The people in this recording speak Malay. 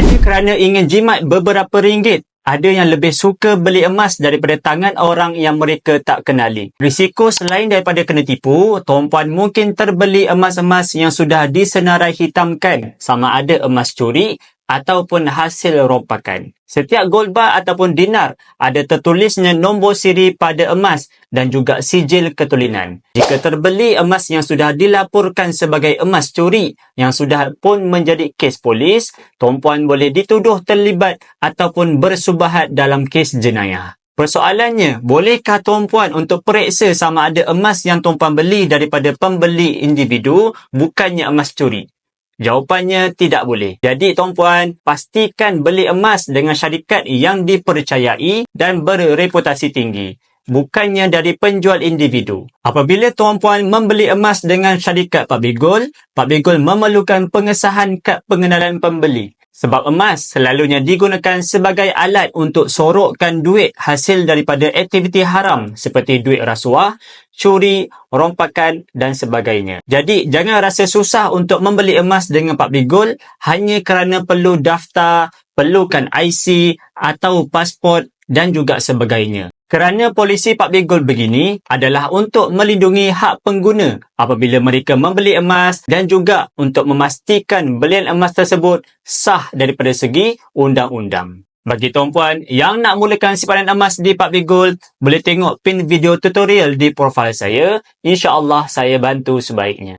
Hanya kerana ingin jimat beberapa ringgit, ada yang lebih suka beli emas daripada tangan orang yang mereka tak kenali. Risiko selain daripada kena tipu, tuan-puan mungkin terbeli emas-emas yang sudah disenarai hitamkan sama ada emas curi ataupun hasil rompakan. Setiap gold bar ataupun dinar ada tertulisnya nombor siri pada emas dan juga sijil ketulinan. Jika terbeli emas yang sudah dilaporkan sebagai emas curi yang sudah pun menjadi kes polis, tuan-puan boleh dituduh terlibat ataupun bersubahat dalam kes jenayah. Persoalannya, bolehkah tuan-puan untuk periksa sama ada emas yang tuan-puan beli daripada pembeli individu bukannya emas curi? Jawapannya tidak boleh. Jadi tuan-puan, pastikan beli emas dengan syarikat yang dipercayai dan berreputasi tinggi. Bukannya dari penjual individu. Apabila tuan-puan membeli emas dengan syarikat Pak Bigol, Pak Bigol memerlukan pengesahan kad pengenalan pembeli. Sebab emas selalunya digunakan sebagai alat untuk sorokkan duit hasil daripada aktiviti haram seperti duit rasuah, curi, rompakan dan sebagainya. Jadi jangan rasa susah untuk membeli emas dengan Pak Bigol hanya kerana perlu daftar, perlukan IC atau pasport dan juga sebagainya. Kerana polisi Pak Bigol begini adalah untuk melindungi hak pengguna apabila mereka membeli emas dan juga untuk memastikan belian emas tersebut sah daripada segi undang-undang. Bagi tuan-puan yang nak mulakan simpanan emas di Pak Bigol, boleh tengok pin video tutorial di profil saya. InsyaAllah saya bantu sebaiknya.